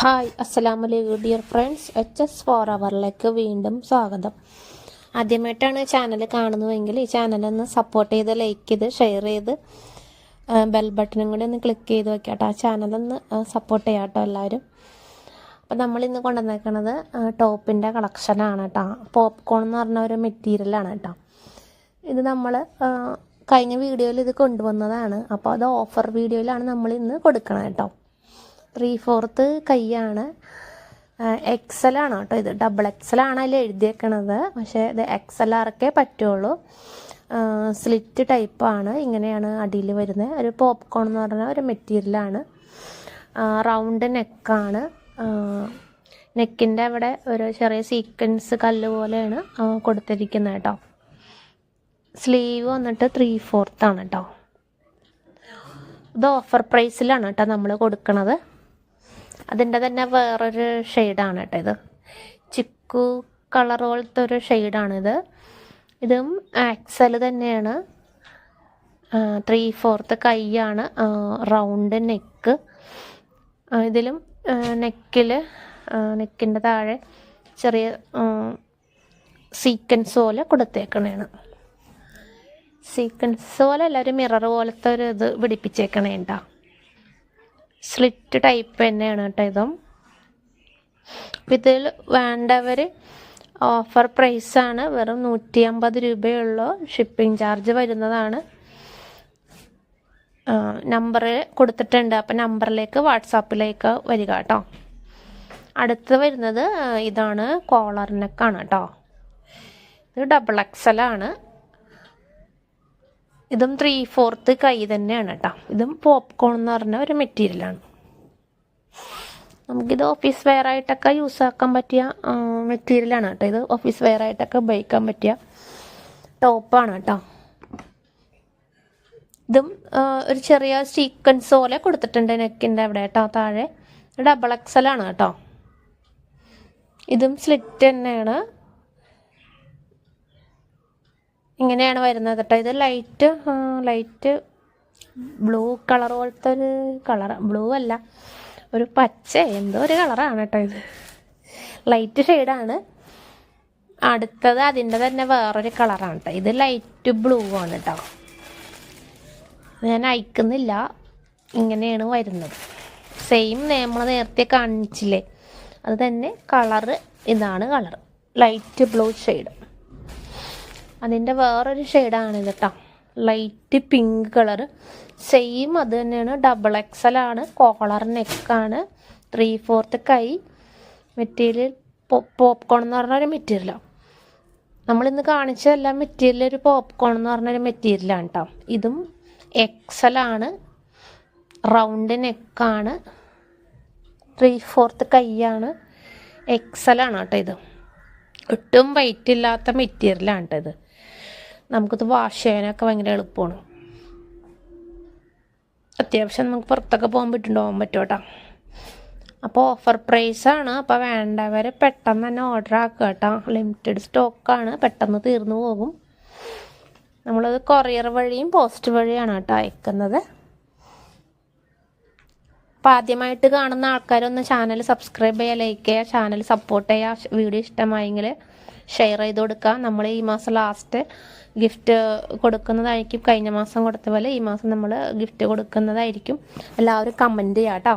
Hi അസ്സലാമു അലൈക്കും dear friends. H S four അവറിലേക്ക് വീണ്ടും സ്വാഗതം. ആദ്യമായിട്ടാണ് ചാനൽ കാണുന്നതെങ്കിൽ ഈ ചാനൽ ഒന്ന് സപ്പോർട്ട് ചെയ്ത് ലൈക്ക് ചെയ്ത് ഷെയർ ചെയ്ത് ബെൽ ബട്ടണും കൂടി ഒന്ന് ക്ലിക്ക് ചെയ്ത് വെക്കാട്ടോ. ആ ചാനലൊന്ന് സപ്പോർട്ട് ചെയ്യാം കേട്ടോ എല്ലാവരും. അപ്പോൾ നമ്മൾ ഇന്ന് കൊണ്ടുവന്നേക്കണത് ടോപ്പിന്റെ കളക്ഷനാണ് കേട്ടോ പോപ്കോൺ എന്ന് പറഞ്ഞ ഒരു മെറ്റീരിയലാണ് കേട്ടോ ഇത് നമ്മൾ കഴിഞ്ഞ വീഡിയോയിൽ ഇത് കൊണ്ടുവന്നതാണ്. അപ്പോൾ അത് ഓഫർ വീഡിയോയിലാണ് നമ്മൾ ഇന്ന് കൊടുക്കണം കേട്ടോ ത്രീ ഫോർത്ത് കൈയാണ്. എക്സൽ ആണ് കേട്ടോ ഇത്. ഡബിൾ എക്സലാണ് അതിൽ എഴുതിയേക്കണത്. പക്ഷേ ഇത് എക്സൽ പറ്റുള്ളൂ. സ്ലിറ്റ് ടൈപ്പാണ് ഇങ്ങനെയാണ് അടിയിൽ വരുന്നത്. ഒരു പോപ്കോൺ എന്ന് പറഞ്ഞ ഒരു മെറ്റീരിയലാണ് റൗണ്ട് നെക്കാണ് നെക്കിന്റെ അവിടെ ഒരു ചെറിയ സീക്വൻസ് കല്ല് പോലെയാണ് കൊടുത്തിരിക്കുന്നത് കേട്ടോ. സ്ലീവ് വന്നിട്ട് ത്രീ ഫോർത്താണ് കേട്ടോ. ഇത് ഓഫർ പ്രൈസിലാണ് കേട്ടോ നമ്മൾ കൊടുക്കണത്. അതിന്റെ തന്നെ വേറൊരു ഷെയ്ഡാണ് കേട്ടോ ഇത്. ചിക്കു കളർ പോലത്തെ ഒരു ഷെയ്ഡാണിത് ഇതും. ആക്സൽ തന്നെയാണ്. ത്രീ ഫോർത്ത് കൈയാണ്. റൗണ്ട് നെക്ക് ഇതിലും നെക്കിൽ നെക്കിന്റെ താഴെ ചെറിയ സീക്വൻസ് പോലെ കൊടുത്തേക്കണേണ്. സീക്വൻസ് പോലെ അല്ല ഒരു മിറർ പോലത്തെ ഒരു ഇത് പിടിപ്പിച്ചേക്കണേ കേട്ടോ സ്ലിറ്റ് ടൈപ്പ് തന്നെയാണ് കേട്ടോ ഇതും. ഇതിൽ വേണ്ടവർ ഓഫർ പ്രൈസാണ് വെറും നൂറ്റി അമ്പത് രൂപയുള്ളൂ. ഷിപ്പിംഗ് ചാർജ് വരുന്നതാണ്. നമ്പർ കൊടുത്തിട്ടുണ്ട്. അപ്പം നമ്പറിലേക്ക് വാട്സാപ്പിലേക്ക് വരിക കേട്ടോ. അടുത്ത് വരുന്നത് ഇതാണ് കോളർ നെക്കാണ് കേട്ടോ. ഇത് ഡബിൾ എക്സലാണ് ഇതും ത്രീ ഫോർത്ത് കൈ തന്നെയാണ് കേട്ടോ ഇതും പോപ്കോൺ എന്ന് പറഞ്ഞ ഒരു മെറ്റീരിയലാണ് നമുക്കിത് ഓഫീസ് വെയർ ആയിട്ടൊക്കെ യൂസ് ആക്കാൻ പറ്റിയ മെറ്റീരിയലാണ് കേട്ടോ ഇത് ഓഫീസ് വെയർ ആയിട്ടൊക്കെ ഉപയോഗിക്കാൻ പറ്റിയ ടോപ്പാണ് കേട്ടോ ഇതും ഒരു ചെറിയ സീക്വൻസ് പോലെ കൊടുത്തിട്ടുണ്ട് നെക്കിന്റെ അവിടെ കേട്ടോ താഴെ ഡബിൾ എക്സൽ ആണ് കേട്ടോ ഇതും സ്ലിറ്റ് തന്നെയാണ്. ഇങ്ങനെയാണ് വരുന്നത് കേട്ടോ ഇത് ലൈറ്റ് ലൈറ്റ് ബ്ലൂ കളർ പോലത്തെ ഒരു കളർ ബ്ലൂ അല്ല ഒരു പച്ച എന്തോ ഒരു കളറാണ് കേട്ടോ ഇത്. ലൈറ്റ് ഷെയ്ഡാണ് അടുത്തത് അതിന്റെ തന്നെ വേറൊരു കളറാണ് കേട്ടോ ഇത് ലൈറ്റ് ബ്ലൂ ആണ് കേട്ടോ ഞാൻ അയക്കുന്നില്ല. ഇങ്ങനെയാണ് വരുന്നത്. സെയിം നമ്മൾ നേരത്തെ കാണിച്ചില്ലേ? അത് തന്നെ കളറ് ഇതാണ് കളർ ലൈറ്റ് ബ്ലൂ ഷെയ്ഡ് അതിന്റെ വേറൊരു ഷെയ്ഡാണ് ഇത് കേട്ടോ ലൈറ്റ് പിങ്ക് കളർ സെയിം അത് തന്നെയാണ്. ഡബിൾ എക്സൽ ആണ്. കോളർ നെക്കാണ് ത്രീ ഫോർത്ത് കൈ. മെറ്റീരിയൽ പോപ്കോൺ എന്ന് പറഞ്ഞ ഒരു മെറ്റീരിയലാണ് നമ്മളിന്ന് കാണിച്ച എല്ലാ മെറ്റീരിയൽ ഒരു പോപ്കോൺ എന്ന് പറഞ്ഞൊരു മെറ്റീരിയലാണ് കേട്ടോ ഇതും എക്സൽ ആണ്. റൗണ്ട് നെക്കാണ് ത്രീ ഫോർത്ത് കൈയാണ് എക്സലാണ് കേട്ടോ ഇത്. ഒട്ടും വെയിറ്റ് ഇല്ലാത്ത മെറ്റീരിയലാണ് കേട്ടോ ഇത്. നമുക്കിത് വാഷ് ചെയ്യാനൊക്കെ ഭയങ്കര എളുപ്പമാണ് അത്യാവശ്യം നമുക്ക് പുറത്തൊക്കെ പോകാൻ പറ്റും പോകാൻ പറ്റും കേട്ടോ അപ്പോൾ ഓഫർ പ്രൈസാണ് അപ്പോൾ വേണ്ടവർ പെട്ടെന്ന് തന്നെ ഓർഡർ ആക്കുക കേട്ടോ. ലിമിറ്റഡ് സ്റ്റോക്കാണ് പെട്ടെന്ന് തീർന്നു പോകും. നമ്മളത് കൊറിയർ വഴിയും പോസ്റ്റ് വഴിയാണ് കേട്ടോ അയക്കുന്നത്. അപ്പോൾ ആദ്യമായിട്ട് കാണുന്ന ആൾക്കാരൊന്ന് ചാനൽ സബ്സ്ക്രൈബ് ചെയ്യുക ലൈക്ക് ചെയ്യുക ചാനൽ സപ്പോർട്ട് ചെയ്യുക. വീഡിയോ ഇഷ്ടമായെങ്കിൽ ഷെയർ ചെയ്ത് കൊടുക്കുക. നമ്മൾ ഈ മാസം ലാസ്റ്റ് ഗിഫ്റ്റ് കൊടുക്കുന്നതായിരിക്കും. കഴിഞ്ഞ മാസം കൊടുത്ത പോലെ ഈ മാസം നമ്മൾ ഗിഫ്റ്റ് കൊടുക്കുന്നതായിരിക്കും. എല്ലാവരും കമന്റ് ചെയ്യാം കേട്ടോ